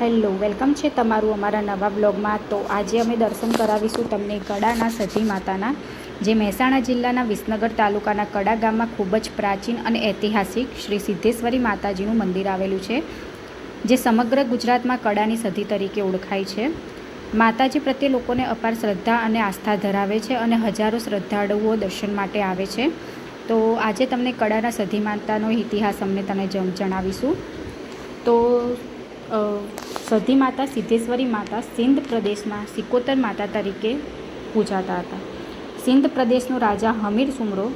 Hello, welcome છે તમારું અમારા નવા બ્લોગમાં. તો આજે અમે દર્શન કરાવીશું તમને કડાના સતી માતાના, જે મહેસાણા જિલ્લાના વિસનગર તાલુકાના કડા ગામમાં ખૂબ જ પ્રાચીન અને ઐતિહાસિક શ્રી સિદ્ધેશ્વરી માતાજીનું મંદિર આવેલું છે, જે સમગ્ર ગુજરાતમાં કડાની સધી તરીકે ઓળખાય છે. માતાજી પ્રત્યે લોકોને અપાર શ્રદ્ધા અને આસ્થા ધરાવે છે અને હજારો શ્રદ્ધાળુઓ દર્શન માટે આવે છે. તો આજે તમને કડાના સધી માતાનો ઇતિહાસ અમને તમે જણ- જણાવીશું તો સધી માતા, સિદ્ધેશ્વરી માતા, સિંધ પ્રદેશમાં સિકોતર માતા તરીકે પૂજાતા હતા. સિંધ પ્રદેશનો રાજા હમીર સુમરો,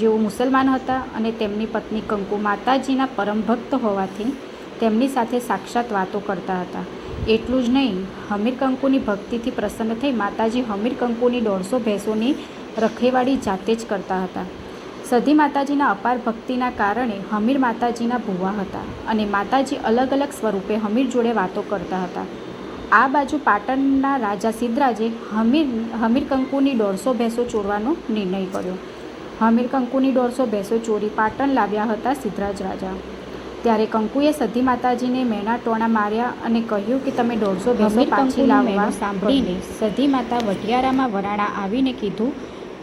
જેઓ મુસલમાન હતા અને તેમની પત્ની કંકુ માતાજીના પરમ ભક્ત હોવાથી તેમની સાથે સાક્ષાત વાતો કરતા હતા. એટલું જ નહીં, હમીર કંકુની ભક્તિથી પ્રસન્ન થઈ માતાજી હમીર કંકુની દોઢસો ભેંસોની રખેવાળી જાતે જ કરતા હતા. સધી માતાજીના અપાર ભક્તિના કારણે હમીર માતાજીના ભુવા હતા અને માતાજી અલગ અલગ સ્વરૂપે હમીર જોડે વાતો કરતા હતા. આ બાજુ પાટણના રાજા સિદ્ધરાજે હમીર હમીર કંકુની દોઢસો ભેંસો ચોરવાનો નિર્ણય કર્યો. હમીર કંકુની દોઢસો ભેંસો ચોરી પાટણ લાવ્યા હતા સિદ્ધરાજ રાજા. ત્યારે કંકુએ સધી માતાજીને મેણા ટોણા માર્યા અને કહ્યું કે તમે દોઢસો ભેંસો પાછી લાવવા સાંભળીને સધી માતા વઢિયારામાં વરાણા આવીને કીધું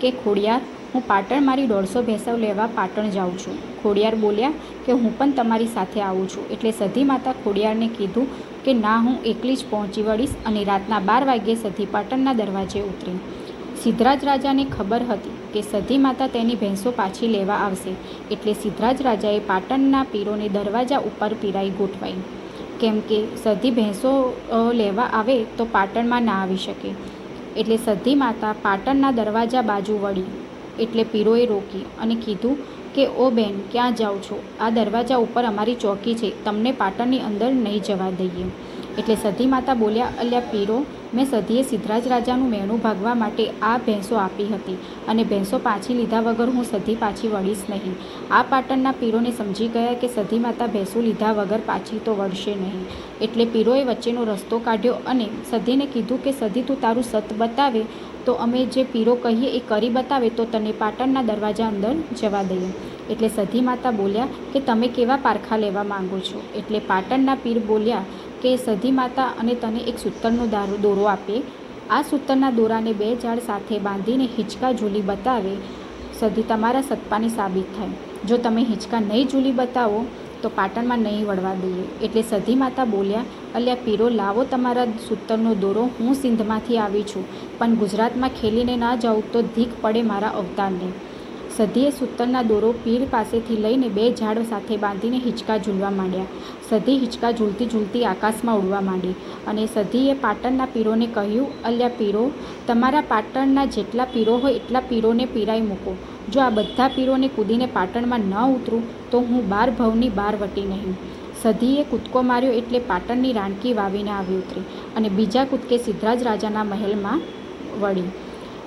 કે ખોડિયાર હું પાટણ મારી દોઢસો ભેંસો લેવા પાટણ જાઉં છું. ખોડિયાર બોલ્યા કે હું પણ તમારી સાથે આવું છું. એટલે સધી માતા ખોડિયારને કીધું કે ના, હું એકલી જ પહોંચી વળીશ અને રાતના બાર વાગ્યે સધી પાટણના દરવાજે ઉતરી સિદ્ધરાજ રાજાને ખબર હતી કે સધી માતા તેની ભેંસો પાછી લેવા આવશે. એટલે સિદ્ધરાજ રાજાએ પાટણના પીરોને દરવાજા ઉપર પીરાઈ ગોઠવાઈ. કેમ કે સધી ભેંસો લેવા આવે તો પાટણમાં ના આવી શકે. એટલે સધી માતા પાટણના દરવાજા બાજુ વળી. એટલે પીરોએ રોકી અને કીધું કે, ઓ બેન, ક્યાં જાઓ છો? આ દરવાજા ઉપર અમારી ચોકી છે. તમને પાટણની અંદર નહીં જવા દઈએ. એટલે સધી માતા બોલ્યા, અલ્યા પીરો, મેં સધીએ સિદ્ધરાજ રાજાનું મેણું ભાગવા માટે આ ભેંસો આપી હતી અને ભેંસો પાછી લીધા વગર હું સધી પાછી વળીશ નહીં. આ પાટણના પીરોને સમજી ગયા કે સધી માતા ભેંસો લીધા વગર પાછી તો વળશે નહીં. એટલે પીરોએ વચ્ચેનો રસ્તો કાઢ્યો અને સધીને કીધું કે, સધી, તું તારું સત બતાવે તો અમે જે પીરો કહીએ એ કરી બતાવે તો તને પાટણના દરવાજા અંદર જવા દઈએ. એટલે સધી માતા બોલ્યા કે તમે કેવા પારખા લેવા માંગો છો? એટલે પાટણના પીર બોલ્યા કે સધી માતા અને તને એક સૂતરનો દારો દોરો આપે. આ સૂતરના દોરાને બે ઝાડ સાથે બાંધીને હિંચકા ઝૂલી બતાવે. સધી તમારા સત્પાની સાબિત થાય. જો તમે હિંચકા નહીં ઝૂલી બતાવો તો પાટણમાં નહીં વળવા દઈએ. એટલે સધી માતા બોલ્યા, અલ્યા પીરો, લાવો તમારા સૂતરનો દોરો. હું સિંધમાંથી આવી છું. પણ ગુજરાતમાં ખેલીને ના જાઉં તો ધીક પડે મારા અવતારને. સધીએ સૂતરના દોરો પીર પાસેથી લઈને બે ઝાડ સાથે બાંધીને હિંચકા ઝૂલવા માંડ્યા. સધી હિંચકા ઝૂલતી ઝૂલતી આકાશમાં ઉડવા માંડી અને સધીએ પાટણના પીરોને કહ્યું, અલ્યા પીરો, તમારા પાટણના જેટલા પીરો હોય એટલા પીરોને પીરાઈ મૂકો. જો આ બધા પીરોને કૂદીને પાટણમાં ન ઉતરું, તો હું બાર ભવની બાર વટી નહીં. સધીએ કૂદકો માર્યો એટલે પાટણની રાણકી વાવીને આવી ઉતરી અને બીજા કૂદકે સિદ્ધરાજ રાજાના મહેલમાં વળી.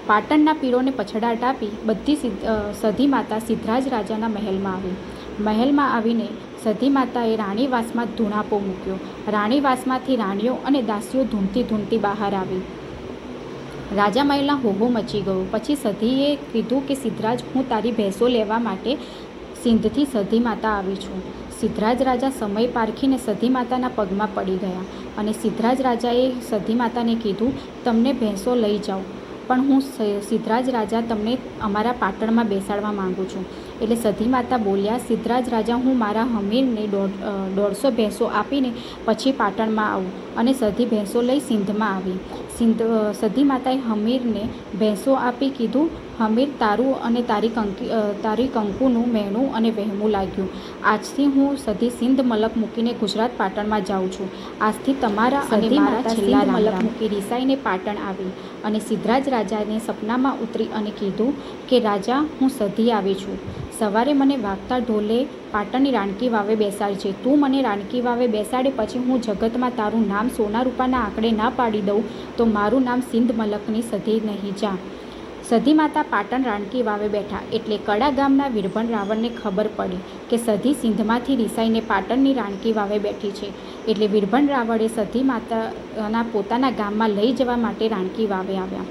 પાટણના પીરોને પછડાટ આપી બધી સધી માતા સિદ્ધરાજ રાજાના મહેલમાં આવી. મહેલમાં આવીને સધી માતાએ રાણીવાસમાં ધૂણાપો મૂક્યો. રાણીવાસમાંથી રાણીઓ અને દાસીઓ ધૂમતી ધૂમતી બહાર આવી. રાજા મહેલના હોહો મચી ગયો. પછી સધીએ કીધું કે, સિદ્ધરાજ, હું તારી ભેંસો લેવા માટે સિંધથી સધી માતા આવી છું. સિદ્ધરાજ રાજા સમય પારખીને સધી માતાના પગમાં પડી ગયા અને સિદ્ધરાજ રાજાએ સધી માતાને કીધું, તમને ભેંસો લઈ જાઓ પણ હું સિદ્ધરાજ રાજા તમને અમારા પાટણમાં બેસાડવા માંગુ છું. એટલે સધી માતા બોલ્યા, સિદ્ધરાજ રાજા, હું મારા હમીરને દોઢ દોઢસો ભેંસો આપીને પછી પાટણમાં આવું. અને સધી ભેંસો લઈ સિંધમાં આવી. સિંધ સધી માતાએ હમીરને ભેંસો આપી કીધું હમીર તારું અને તારી કંકી તારી કંકુનું મહેણું અને વહેમું લાગ્યું. આજથી હું સધી સિંધ મલક મૂકીને ગુજરાત પાટણમાં જાઉં છું. આજથી તમારા અને મારા છેલ્લા મલક મૂકી રિસાઈને પાટણ આવી અને સિદ્ધરાજ રાજાને સપનામાં ઉતરી અને કીધું કે રાજા હું સધી આવી છું. સવારે મને વાગતા ઢોલે પાટણની રાણકી વાવે બેસાડજે. તું મને રાણકી વાવે બેસાડે પછી હું જગતમાં તારું નામ સોના રૂપાના આંકડે ના પાડી દઉં તો મારું નામ સિંધ મલકની સધી નહીં જા. સધી માતા પાટણ રાણકી વાવે બેઠા એટલે કડા ગામના વીરભણ રાવણને ખબર પડી કે સધી સિંધમાંથી રિસાઈને પાટણની રાણકી વાવે બેઠી છે. એટલે વીરભણ રાવણે સધી માતાના પોતાના ગામમાં લઈ જવા માટે રાણકી વાવે આવ્યા.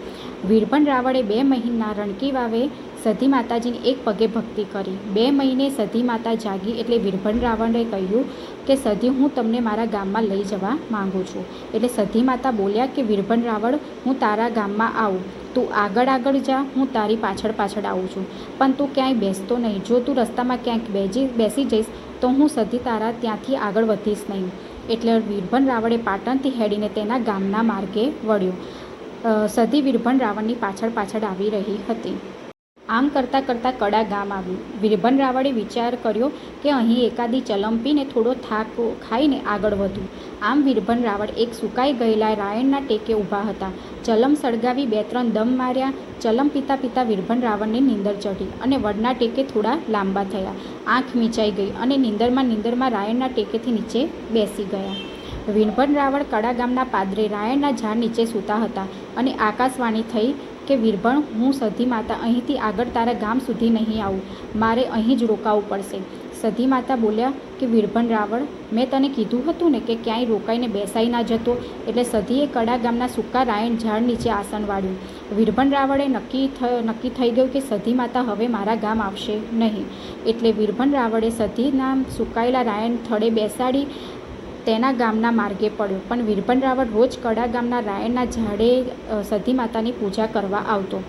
વીરભણ રાવણે બે મહિના રણકી વાવે સધી માતાજીની એક પગે ભક્તિ કરી. બે મહિને સધી માતા જાગી એટલે વીરભણ રાવણે કહ્યું કે, સધી, હું તમને મારા ગામમાં લઈ જવા માગું છું. એટલે સધી માતા બોલ્યા કે, વીરભન રાવણ હું તારા ગામમાં આવું. તું આગળ આગળ જા, હું તારી પાછળ પાછળ આવું છું. પણ તું ક્યાંય બેસતો નહીં. જો તું રસ્તામાં ક્યાંક બેજી, બેસી જઈશ, તો હું સધી તારા ત્યાંથી આગળ વધીશ નહીં. એટલે વીરભન રાવણે પાટણથી હેડીને તેના ગામના માર્ગે વળ્યો. સધી વીરભન રાવણની પાછળ પાછળ આવી રહી હતી. આમ કરતાં કરતાં કડા ગામ આવ્યું. વીરભન રાવળે વિચાર કર્યો કે અહીં એકાદી ચલમ પીને થોડો થાક ખાઈને આગળ વધું. આમ વીરભન રાવળ એક સુકાઈ ગયેલા રાયણના ટેકે ઊભા હતા. ચલમ સળગાવી બે ત્રણ દમ માર્યા. ચલમ પીતા પીતા વીરભન રાવળને નીંદર ચઢી અને વડના ટેકે થોડા લાંબા થયા. આંખ મીચાઈ ગઈ અને નીંદરમાં નીંદરમાં રાયણના ટેકેથી નીચે બેસી ગયા. વીરભન રાવણ કડા ગામના પાદરે રાયણના ઝાડ નીચે સૂતા હતા અને આકાશવાણી થઈ કે વીરભણ, હું સધી માતા અહીંથી આગળ તારા ગામ સુધી નહીં આવું. મારે અહીં જ રોકાવું પડશે. સધી માતા બોલ્યા કે વીરભણ રાવણ મેં તને કીધું હતું ને કે ક્યાંય રોકાઈને બેસાઈ ના જતો, એટલે સધીએ કડા ગામના સૂકા રાયણ ઝાડ નીચે આસન વાળ્યું. વીરભણ રાવણે નક્કી નક્કી થઈ ગયું કે સધી માતા હવે મારા ગામ આવશે નહીં. એટલે વીરભણ રાવણે સધીના સુકાયેલા રાયણ થડે બેસાડી તેના ગામના માર્ગે પડ્યો. પણ વીરભન રાવળ રોજ કડા ગામના રાયણના ઝાડે સતી માતાની પૂજા કરવા આવતો.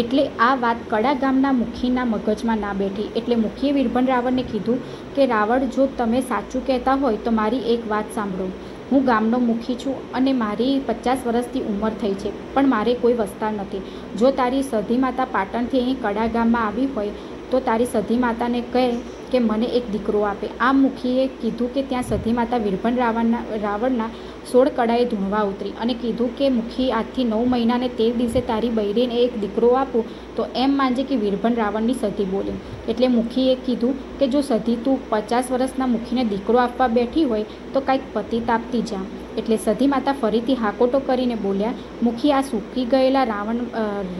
એટલે આ વાત કડા ગામના મુખીના મગજમાં ના બેઠી. એટલે મુખીએ વીરભન રાવણને કીધું કે, રાવળ, જો તમે સાચું કહેતા હોય તો મારી એક વાત સાંભળો. હું ગામનો મુખી છું અને મારી પચાસ વર્ષથી ઉંમર થઈ છે, પણ મારે કોઈ વસ્તાર નથી. જો તારી સધી માતા પાટણથી અહીં કડા ગામમાં આવી હોય તો તારી સધી માતાને કહે કે મને એક દીકરો આપે. આમ મુખીએ કીધું કે ત્યાં સધી માતા વીરભન રાવણના રાવણના સોળ કડાએ ધૂણવા ઉતરી અને કીધું કે મુખી, આજથી નવ મહિનાને તેર દિવસે તારી બૈરીને એક દીકરો આપું, તો એમ માનજે કે વીરભન રાવણની સતી બોલે. એટલે મુખીએ કીધું કે જો સધી તું પચાસ વર્ષના મુખીને દીકરો આપવા બેઠી હોય, તો કાંઈક પતિ તાપતી જા. એટલે સધી માતા ફરીથી હાકોટો કરીને બોલ્યા, મુખી, આ સૂકી ગયેલા રાવણ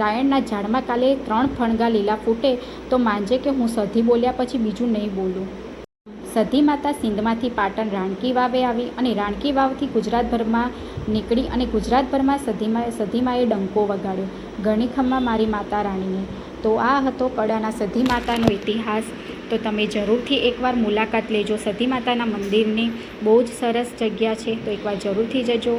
રાયણના ઝાડમાં કાલે ત્રણ ફણગા લીલા ફૂટે તો માનજે કે હું સધી બોલ્યા પછી બીજું નહીં બોલું. સધી માતા સિંધમાંથી પાટણ રાણકી વાવે આવી અને રાણકી વાવથી ગુજરાતભરમાં નીકળી અને ગુજરાતભરમાં સધીમા, સધીમાએ ડંકો વગાડ્યો, ગણીખમમાં મારી માતા રાણીને. તો આ હતો કડાના સધી માતાનો ઇતિહાસ. તો તમે જરૂરથી એકવાર મુલાકાત લેજો. સતી માતાના મંદિરની બહુ જ સરસ જગ્યા છે, તો એકવાર જરૂરથી જજો.